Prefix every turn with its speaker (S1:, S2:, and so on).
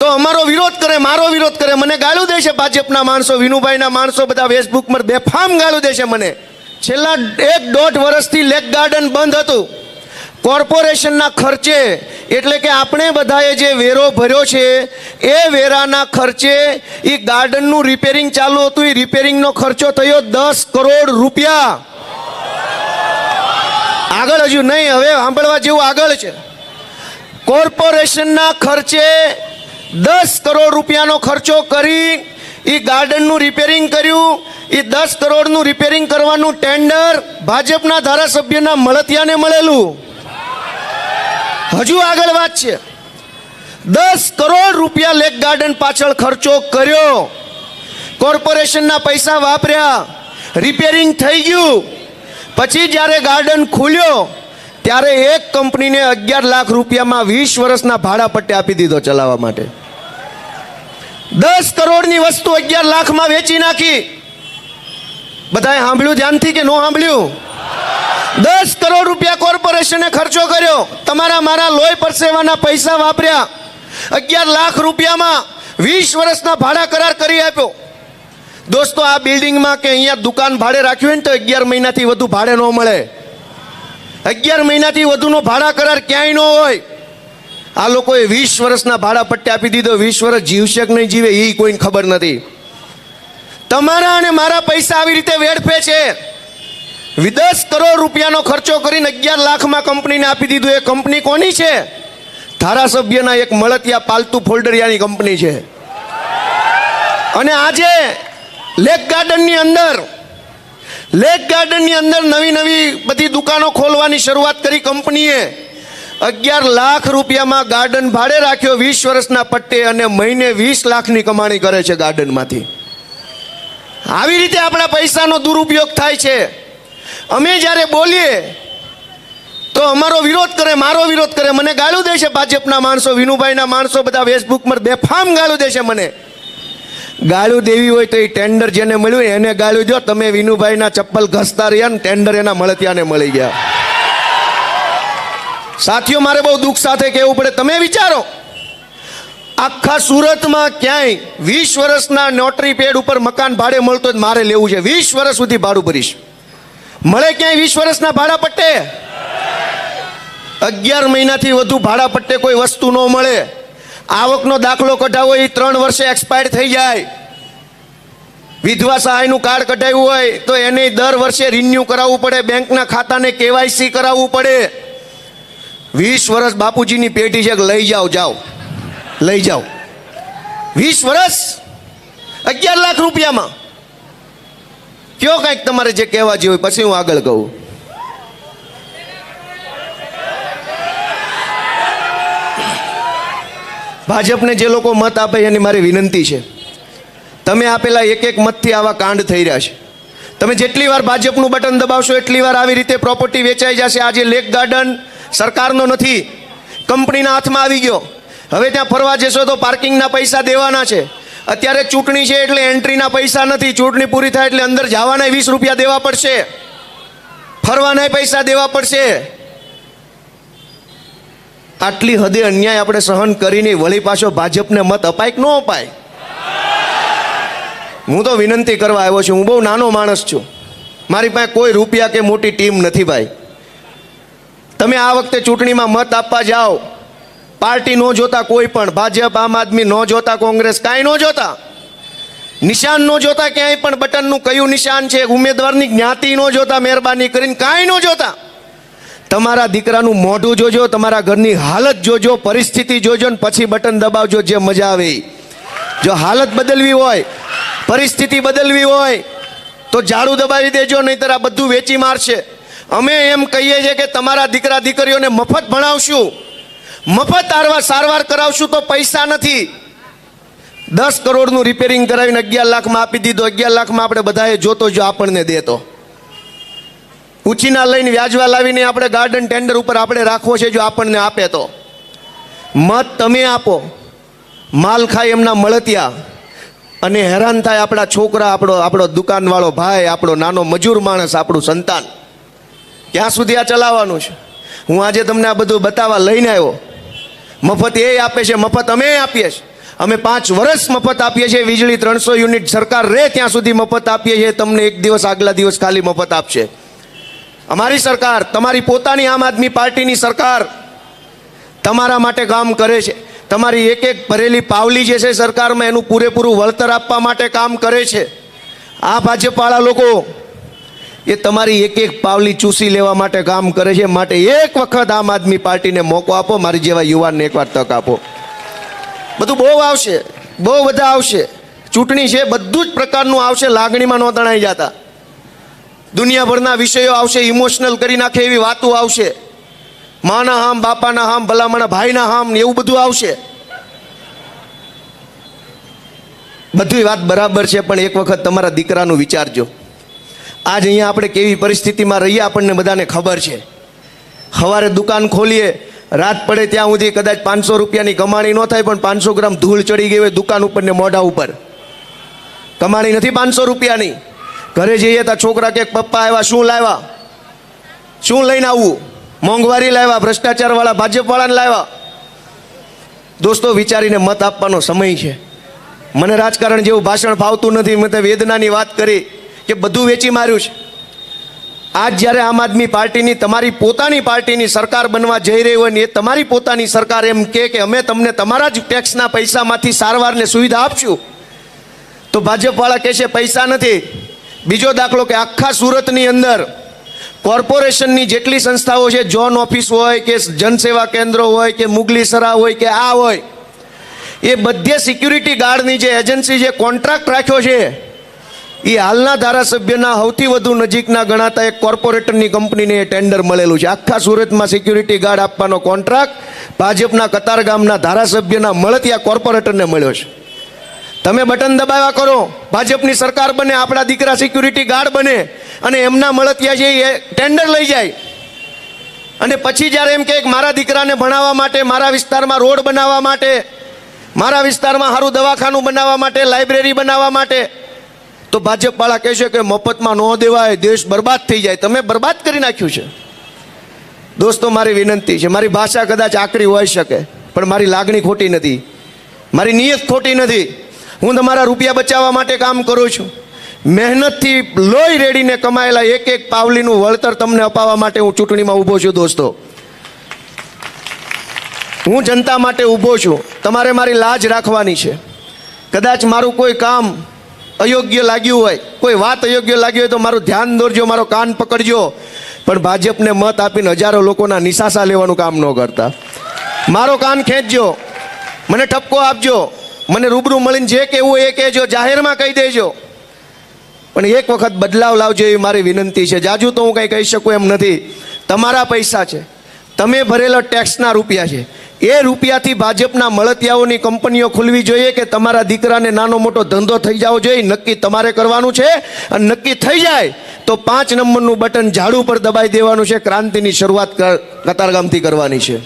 S1: તો અમારો વિરોધ કરે, મારો વિરોધ કરે, મને ગાળું દેશે ભાજપના માણસો, વિનુભાઈના માણસો બધા ફેસબુક પર બેફામ ગાળું દેશે મને. છેલ્લા એક દોઢ વર્ષથી લેક ગાર્ડન બંધ હતું. કોર્પોરેશનના ખર્ચે, એટલે કે આપણે બધાએ જે વેરો ભર્યો છે, એ વેરાના ખર્ચે એ ગાર્ડનનું રિપેરિંગ ચાલુ હતું એ રિપેરિંગનો ખર્ચો થયો દસ કરોડ રૂપિયા. આગળ હજુ નહીં, હવે સાંભળવા જેવું આગળ છે. કોર્પોરેશનના ખર્ચે દસ કરોડ રૂપિયાનો ખર્ચો કરી એ ગાર્ડનનું રિપેરિંગ કર્યું. એ દસ કરોડનું રિપેરિંગ કરવાનું ટેન્ડર ભાજપના ધારાસભ્યના મળતિયાને મળેલું. હજુ આગળ વાત છે. દસ કરોડ રૂપિયા લેક ગાર્ડન પાછળ ખર્ચો કર્યો. કોર્પોરેશનના પૈસા વાપર્યા. રિપેરિંગ થઈ ગયું. પછી જ્યારે ગાર્ડન ખુલ્યો, ત્યારે એક કંપનીને અગિયાર લાખ રૂપિયામાં વીસ વર્ષના ભાડા પટ્ટે આપી દીધો ચલાવવા માટે. દસ કરોડની વસ્તુ અગિયાર લાખમાં વેચી નાખી. બધાએ સાંભળ્યું ધ્યાનથી કે ન સાંભળ્યું? દસ કરોડ રૂપિયા કોર્પોરેશને ખર્ચો કર્યો. તમારા મારા લોહી પરસેવાના પૈસા વાપર્યા. અગિયાર લાખ રૂપિયામાં વીસ વર્ષના ભાડા કરાર કરી આપ્યો. દોસ્તો, આ બિલ્ડિંગમાં કે અહીંયા દુકાન ભાડે રાખ્યું હોય ને તો અગિયાર મહિનાથી વધુ ભાડે ન મળે. અગિયાર મહિનાથી વધુનો ભાડા કરાર ક્યાંય ન હોય. આ લોકોએ વીસ વર્ષના ભાડા પટ્ટે આપી દીધો. વીસ વર્ષ જીવશે કે નહીં જીવે એ કોઈને ખબર નથી. તમારા અને મારા પૈસા આવી રીતે વેડફે છે. દસ કરોડ રૂપિયાનો ખર્ચો કરીને અગિયાર લાખમાં કંપનીને આપી દીધું. એ કંપની કોની છે? ધારાસભ્યના એક મળતિયા પાલતુ ફોલ્ડરિયાની કંપની છે. અને આજે લેક ગાર્ડનની અંદર, લેક ગાર્ડનની અંદર નવી નવી બધી દુકાનો ખોલવાની શરૂઆત કરી કંપનીએ. અગિયાર લાખ રૂપિયામાં ગાર્ડન ભાડે રાખ્યો, વીસ વર્ષના પટ્ટે અને મહિને વીસ લાખની કમાણી કરે છે ગાર્ડનમાંથી. આવી રીતે આપણા પૈસાનો દુરુપયોગ થાય છે. અમે જ્યારે બોલીએ, તો અમારો વિરોધ કરે, મારો વિરોધ કરે, મને ગાળું દે છે ભાજપના માણસો, વિનુભાઈના માણસો બધા ફેસબુક પર બેફામ ગાળું દે છે મને. ગાળું દેવી હોય તો એ ટેન્ડર જેને મળ્યું એને ગાળું દો. તમે વિનુભાઈના ચપ્પલ ઘસતા રહ્યા ને ટેન્ડર એના મળતિયાને મળી ગયા. સાથીઓ, મારે બહુ દુઃખ સાથે કહેવું પડે. તમે વિચારો, આખા સુરતમાં ક્યાંય વીસ વર્ષના નોટરી પેડ ઉપર મકાન ભાડે મળતો જ મારે લેવું છે. વીસ વર્ષ સુધી ભાડું ભરીશ. મળે ક્યાંય વીસ વર્ષના ભાડા પટ્ટે? અગિયાર મહિનાથી વધુ ભાડા પટ્ટે કોઈ વસ્તુ ન મળે. આવકનો દાખલો કઢાવો એ ત્રણ વર્ષે એક્સપાયર થઈ જાય. વિધવા સહાયનું કાર્ડ કઢાવ્યું હોય તો એને દર વર્ષે રિન્યુ કરાવવું પડે. બેંકના ખાતાને કેવાયસી કરાવવું પડે. વીસ વર્ષ બાપુજીની પેટી છે લઈ જાઓ જાઓ. લઈ જાઓ. વીસ વર્ષ? અગિયાર લાખ રૂપિયામાં. કયો કાંઈક તમારે જે કહેવા જેવું પછી હું આગળ કહું. ભાજપને જે લોકો મત આપે એની મારી વિનંતી છે. તમે આપેલા એક એક મતથી આવા કાંડ થઈ રહ્યા છે. તમે જેટલી વાર ભાજપનું બટન દબાવશો, એટલી વાર આવી રીતે પ્રોપર્ટી વેચાઈ જશે. આજે લેક ગાર્ડન સરકારનો નથી. કંપનીના હાથમાં આવી ગયો. હવે ત્યાં ફરવા જશો તો પાર્કિંગના પૈસા દેવાના છે. અત્યારે ચૂંટણી છે એટલે એન્ટ્રીના પૈસા નથી. ચૂંટણી પૂરી થાય એટલે અંદર જવાના વીસ રૂપિયા દેવા પડશે. ફરવાના પૈસા દેવા પડશે. આટલી હદે અન્યાય આપણે સહન કરીને વળી પાછો ભાજપને મત અપાય કે ન અપાય? હું તો વિનંતી કરવા આવ્યો છું. હું બહુ નાનો માણસ છું. મારી પાસે કોઈ રૂપિયા કે મોટી ટીમ નથી ભાઈ. તમે આ વખતે ચૂંટણીમાં મત આપવા જાઓ. પાર્ટી ન જોતા કોઈ પણ, ભાજપ, આમ આદમી ન જોતા, કોંગ્રેસ કાંઈ ન જોતા. નિશાન ન જોતા ક્યાંય પણ, બટનનું કયું નિશાન છે ઉમેદવારની જ્ઞાતિ ન જોતા, મહેરબાની કરીને કાંઈ ન જોતા. તમારા દીકરાનું મોઢું જોજો, તમારા ઘરની હાલત જોજો, પરિસ્થિતિ જોજો ને પછી બટન દબાવજો જે મજા આવે. જો હાલત બદલવી હોય, પરિસ્થિતિ બદલવી હોય, તો ઝાડુ દબાવી દેજો, નહીંતર આ બધું વેચી મારશે. અમે એમ કહીએ છીએ કે તમારા દીકરા દીકરીઓને મફત ભણાવશું. મફત આરવા સારવાર કરાવશું તો પૈસા નથી. દસ કરોડનું રિપેરિંગ કરાવીને અગિયાર લાખમાં આપી દીધો, અગિયાર લાખમાં આપણે બધાએ જોતો જો આપણને દેતો. ઉછીના લઈને વ્યાજવા લાવીને આપણે ગાર્ડન ટેન્ડર ઉપર આપણે રાખવો છે જો આપણને આપે તો. મત તમે આપો. માલ ખાય એમના મળતિયા. અને હેરાન થાય આપણા છોકરા, આપણો આપણો દુકાનવાળો ભાઈ, આપણો નાનો મજૂર માણસ, આપણું સંતાન. ક્યાં સુધી આ ચલાવવાનું છે? હું આજે તમને આ બધું બતાવવા લઈને આવ્યો. મફત એ આપે છે, મફત અમે આપીએ છીએ. અમે પાંચ વર્ષ મફત આપીએ છીએ, વીજળી ત્રણસો યુનિટ સરકાર રહે ત્યાં સુધી મફત આપીએ છીએ, તમને એક દિવસ, આગલા દિવસ ખાલી મફત આપશે. અમારી સરકાર, તમારી પોતાની આમ આદમી પાર્ટીની સરકાર તમારા માટે કામ કરે છે. તમારી એક એક ભરેલી પાવલી જે છે સરકારમાં, એનું પૂરેપૂરું વળતર આપવા માટે કામ કરે છે. આ ભાજપવાળા લોકો એ તમારી એક એક પાવલી ચૂસી લેવા માટે કામ કરે છે, માટે એક વખત આમ આદમી પાર્ટીને મોકો આપો, મારી જેવા યુવાનને એકવાર તક આપો. બધું બહુ આવશે, બહુ બધા આવશે. ચૂંટણી છે, બધું જ પ્રકારનું આવશે, લાગણીમાં ન તણાઈ જતા. દુનિયાભરના વિષયો આવશે, ઇમોશનલ કરી નાખે એવી વાતો આવશે. માના હામ, બાપાના હામ, ભલામણા ભાઈના હામ ને એવું બધું આવશે. બધી વાત બરાબર છે, પણ એક વખત તમારા દીકરાનું વિચારજો. આજ અહીંયા આપણે કેવી પરિસ્થિતિમાં રહીએ આપણને બધાને ખબર છે. સવારે દુકાન ખોલીએ, રાત પડે ત્યાં સુધી કદાચ પાંચસો રૂપિયાની કમાણી ન થાય પણ પાંચસો ગ્રામ ધૂળ ચડી ગઈ હોય દુકાન ઉપર ને મોઢા ઉપર. કમાણી નથી પાંચસો રૂપિયાની. ઘરે જઈએ તો છોકરા કે, પપ્પા આવ્યા, શું લાવ્યા? શું લઈને આવવું મોંઘવારી લાવ્યા, ભ્રષ્ટાચારવાળા ભાજપવાળાને લાવ્યા? દોસ્તો, વિચારીને મત આપવાનો સમય છે. મને રાજકારણ જેવું ભાષણ ફાવતું નથી, મેં વેદનાની વાત કરી. કે બધું વેચી માર્યું છે. આજ જ્યારે આમ આદમી પાર્ટીની તમારી પોતાની પાર્ટીની સરકાર બનવા જઈ રહી હોય ને એ તમારી પોતાની સરકાર એમ કે અમે તમને તમારા જ ટેક્સના પૈસામાંથી સારવારને સુવિધા આપશું. તો ભાજપવાળા કહે છે પૈસા નથી. બીજો દાખલો કે આખા સુરતની અંદર કોર્પોરેશનની જેટલી સંસ્થાઓ છે જોન ઓફિસ હોય કે જનસેવા કેન્દ્રો હોય કે મુગલી સરા હોય કે આ હોય, એ બધે સિક્યુરિટી ગાર્ડની જે એજન્સી જે કોન્ટ્રાક્ટ રાખ્યો છે. એ હાલના ધારાસભ્યના સૌથી વધુ નજીકના ગણાતા એક કોર્પોરેટરની કંપનીને એ ટેન્ડર મળેલું છે. આખા સુરતમાં સિક્યુરિટી ગાર્ડ આપવાનો કોન્ટ્રાક્ટ ભાજપના કતારગામના ધારાસભ્યના મળતિયા કોર્પોરેટરને મળ્યો છે. તમે બટન દબાવ્યા કરો. ભાજપની સરકાર બને, આપણા દીકરા સિક્યુરિટી ગાર્ડ બને અને એમના મળતિયા છે એ ટેન્ડર લઈ જાય. અને પછી જ્યારે એમ કે મારા દીકરાને ભણાવવા માટે, મારા વિસ્તારમાં રોડ બનાવવા માટે, મારા વિસ્તારમાં સારું દવાખાનું બનાવવા માટે, લાઇબ્રેરી બનાવવા માટે તો ભાજપવાળા કહેશે કે મફતમાં ન દેવાય, દેશ બરબાદ થઈ જાય. તમે બરબાદ કરી નાખ્યું છે. દોસ્તો, મારી વિનંતી છે. મારી ભાષા કદાચ આકરી હોઈ શકે, પણ મારી લાગણી ખોટી નથી. મારી નિયત ખોટી નથી. હું તમારા રૂપિયા બચાવવા માટે કામ કરું છું. મહેનતથી લોહી રેડીને કમાયેલા એક એક પાવલીનું વળતર તમને અપાવવા માટે હું ચૂંટણીમાં ઊભો છું, દોસ્તો. હું જનતા માટે ઊભો છું. તમારે મારી લાજ રાખવાની છે. કદાચ મારું કોઈ કામ અયોગ્ય લાગ્યું હોય, કોઈ વાત અયોગ્ય લાગી હોય તો મારું ધ્યાન દોરજો, મારો કાન પકડજો. પણ ભાજપને મત આપીને હજારો લોકોના નિશાસા લેવાનું કામ ન કરતા. મારો કાન ખેંચજો, મને ઠપકો આપજો, મને રૂબરૂ મળીને જે કહેવું એ કહેજો, જાહેરમાં કહી દેજો. પણ એક વખત બદલાવ લાવજો એવી મારી વિનંતી છે. જાજુ તો હું કંઈ કહી શકું એમ નથી. તમારા પૈસા છે. તમે ભરેલો ટેક્સના રૂપિયા છે. એ રૂપિયાથી ભાજપના મળતિયાઓની કંપનીઓ ખુલવી જોઈએ કે તમારા દીકરાને નાનો મોટો ધંધો થઈ જવો જોઈએ, નક્કી તમારે કરવાનું છે અને નક્કી થઈ જાય તો પાંચ નંબરનું બટન ઝાડુ પર દબાઈ દેવાનું છે, ક્રાંતિની શરૂઆત કતારગામથી કરવાની છે.